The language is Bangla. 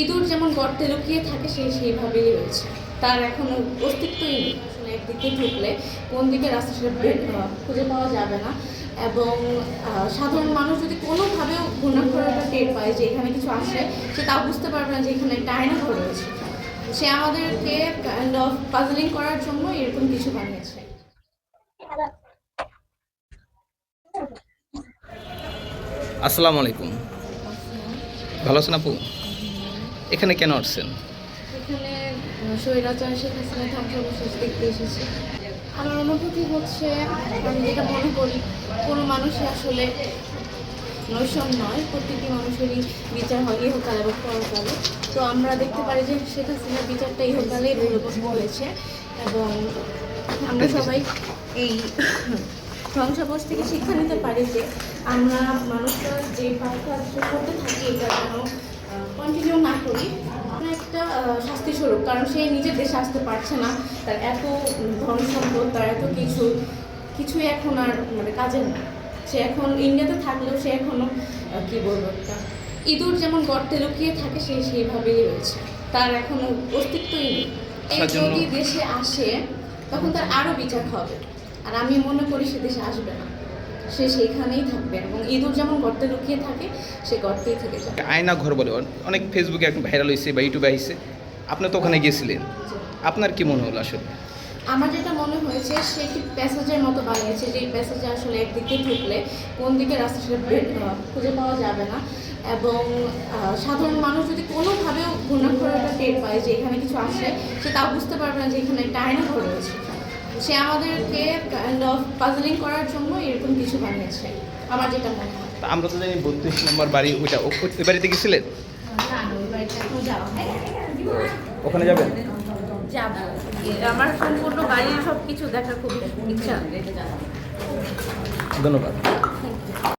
ইঁদুর যেমন গর্তে লুকিয়ে থাকে, সে সেইভাবেই রয়েছে। তার এখনও অস্তিত্বই নেই। আসলে একদিকে ঢুকলে কোন দিকে রাস্তা সেটা খুঁজে পাওয়া যাবে না। এবং সাধারণ মানুষ যদি কোনোভাবেও ঘূর্ণাক্ষরটা টের পায় যে এখানে কিছু আসে সে তাও বুঝতে পারবে না যে এখানে একটা ঘর রয়েছে। সে আমাদেরকে কাইন্ড অফ পাজলিং করার জন্য এরকম কিছু বানিয়েছে। আসসালামু আলাইকুম। ভালো আছেন আপু? এখানে কেন আসছেন? এখানে স্বৈরাচার শেখ হাসিনা ধ্বংসাবশেষ দেখতে এসেছি। আমার অনুভূতি হচ্ছে আমি যেটা মনে করি কোনো মানুষই আসলে নৈশম নয় প্রত্যেকটি মানুষেরই বিচার হয় ইহকাল এবং পরকালে। তো আমরা দেখতে পারি যে শেখ হাসিনার বিচারটা ইহকালে বলবৎ হয়েছে এবং আমরা সবাই এই ধ্বংসাবশ থেকে শিক্ষা নিতে পারি যে আমরা মানুষরা যে পাপ কাজটা করতে থাকি এটা যেন কন্টিনিউ না করি একটা শাস্তি স্বরূপ কারণ সে নিজের দেশে আসতে পারছে না তার এত ধন সম্পদ তার এত কিছু কিছুই এখন আর মানে কাজের না। সে এখন ইন্ডিয়াতে থাকলেও সে এখনও কি বলব একটা ইঁদুর যেমন গর্তে লুকিয়ে থাকে সে সেইভাবেই রয়েছে। তার এখনও অস্তিত্বই নেই। এই যদি দেশে আসে তখন তার আরও বিচার হবে। আর আমি মনে করি সে দেশে আসবে না। সে সেখানেই থাকবে। এবং ইঁদুর যেমন গর্তে লুকিয়ে থাকে সে গর্তেই থেকে যাবে আয়না ঘর বলে অনেক ফেসবুকে এখন ভাইরাল হয়েছে বা ইউটিউবে আসছে আপনি তো ওখানে গিয়েছিলেন আপনার কি মনে হলো আসলে? আমার যেটা মনে হয়েছে সে একটি প্যাসেজের মতো বানিয়েছে যে প্যাসেজে আসলে একদিকে ঢুকলে কোন দিকে রাস্তা সেটা বের- খুঁজে পাওয়া যাবে না। এবং সাধারণ মানুষ যদি কোনোভাবেও ঘূর্ণাক্ষরটা টের পায় যে এখানে কিছু আসে সে তাও বুঝতে পারবে না যে এখানে একটা আয়না ঘর রয়েছে। সে আমাদেরকে কাইন্ড অফ পাজলিং করার জন্য এরকম কিছু বানিয়েছে আমার যেটা মনে হয়। তা আমরা তো জানি বত্রিশ নম্বর বাড়ি ওইটা ওই বাড়িতে গেছিলেন না, ওই বাড়িতে এখনও যাওয়া ওখানে যাবেন? যাব। আমার সম্পূর্ণ বাড়ির সব কিছু দেখার খুব ইচ্ছা। ধন্যবাদ.